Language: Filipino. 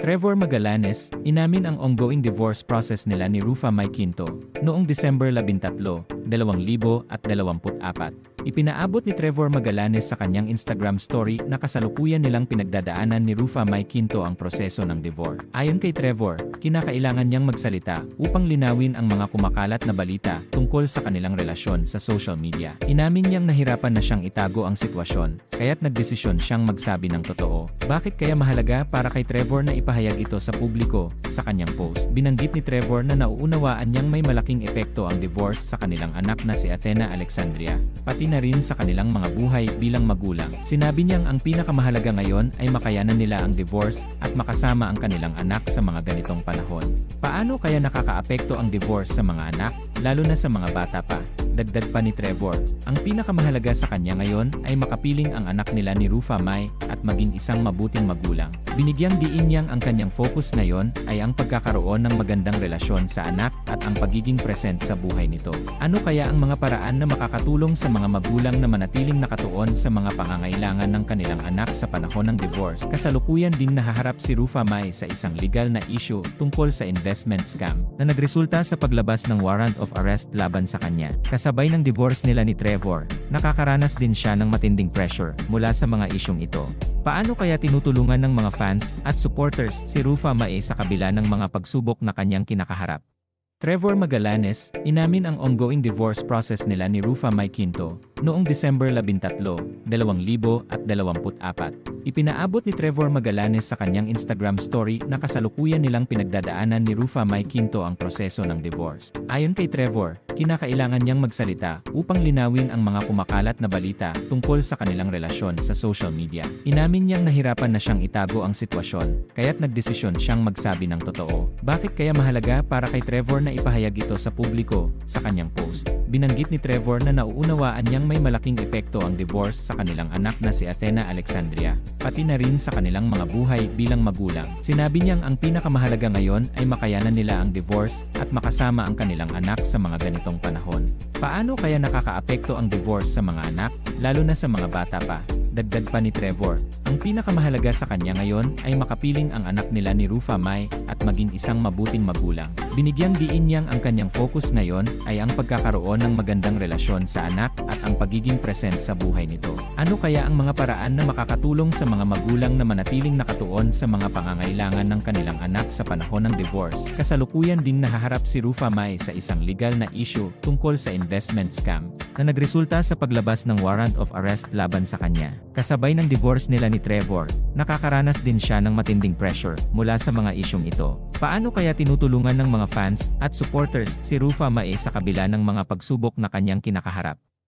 Trevor Magalanes, inamin ang ongoing divorce process nila ni Rufa May noong December 13, 2024. Ipinaabot ni Trevor Magalanes sa kanyang Instagram story na kasalukuyan nilang pinagdadaanan ni Rufa May Quinto ang proseso ng divorce. Ayon kay Trevor, kinakailangan niyang magsalita upang linawin ang mga kumakalat na balita tungkol sa kanilang relasyon sa social media. Inamin niyang nahirapan na siyang itago ang sitwasyon, kaya't nagdesisyon siyang magsabi ng totoo. Bakit kaya mahalaga para kay Trevor na ipahayag ito sa publiko? Sa kanyang post, binanggit ni Trevor na nauunawaan niyang may malaking epekto ang divorce sa kanilang anak na si Athena Alexandria, pati na rin sa kanilang mga buhay bilang magulang. Sinabi niyang ang pinakamahalaga ngayon ay makayanan nila ang divorce at makasama ang kanilang anak sa mga ganitong panahon. Paano kaya nakakaapekto ang divorce sa mga anak, lalo na sa mga bata pa? Dagdag pa ni Trevor, ang pinakamahalaga sa kanya ngayon ay makapiling ang anak nila ni Rufa May at maging isang mabuting magulang. Binigyang diin niyang ang kanyang focus ngayon ay ang pagkakaroon ng magandang relasyon sa anak at ang pagiging present sa buhay nito. Ano kaya ang mga paraan na makakatulong sa mga magulang na manatiling nakatuon sa mga pangangailangan ng kanilang anak sa panahon ng divorce? Kasalukuyan din nahaharap si Rufa May sa isang legal na issue tungkol sa investment scam na nagresulta sa paglabas ng warrant of arrest laban sa kanya. Kasabay ng divorce nila ni Trevor, nakakaranas din siya ng matinding pressure mula sa mga isyong ito. Paano kaya tinutulungan ng mga fans at supporters si Rufa Mae sa kabila ng mga pagsubok na kanyang kinakaharap? Trevor Magalanes, inamin ang ongoing divorce process nila ni Rufa May Quinto noong December 13, 2024. Ipinaabot ni Trevor Magalanes sa kanyang Instagram story na kasalukuyan nilang pinagdadaanan ni Rufa May Quinto ang proseso ng divorce. Ayon kay Trevor, kinakailangan niyang magsalita upang linawin ang mga kumakalat na balita tungkol sa kanilang relasyon sa social media. Inamin niyang nahirapan na siyang itago ang sitwasyon, kaya't nagdesisyon siyang magsabi ng totoo. Bakit kaya mahalaga para kay Trevor na ipahayag ito sa publiko sa kanyang post? Binanggit ni Trevor na nauunawaan niyang may malaking epekto ang divorce sa kanilang anak na si Athena Alexandria, pati na rin sa kanilang mga buhay bilang magulang. Sinabi niyang ang pinakamahalaga ngayon ay makayanan nila ang divorce at makasama ang kanilang anak sa mga ganitong panahon. Paano kaya nakakaapekto ang divorce sa mga anak, lalo na sa mga bata pa? Dagdag pa ni Trevor, ang pinakamahalaga sa kanya ngayon ay makapiling ang anak nila ni Rufa May at maging isang mabuting magulang. Binigyang diin niyang ang kanyang focus ngayon ay ang pagkakaroon ng magandang relasyon sa anak at ang pagiging present sa buhay nito. Ano kaya ang mga paraan na makakatulong sa mga magulang na manatiling nakatuon sa mga pangangailangan ng kanilang anak sa panahon ng divorce? Kasalukuyan din nahaharap si Rufa May sa isang legal na issue tungkol sa investment scam na nagresulta sa paglabas ng warrant of arrest laban sa kanya. Kasabay ng divorce nila ni Trevor, nakakaranas din siya ng matinding pressure mula sa mga isyong ito. Paano kaya tinutulungan ng mga fans at supporters si Rufa Mae sa kabila ng mga pagsubok na kanyang kinakaharap?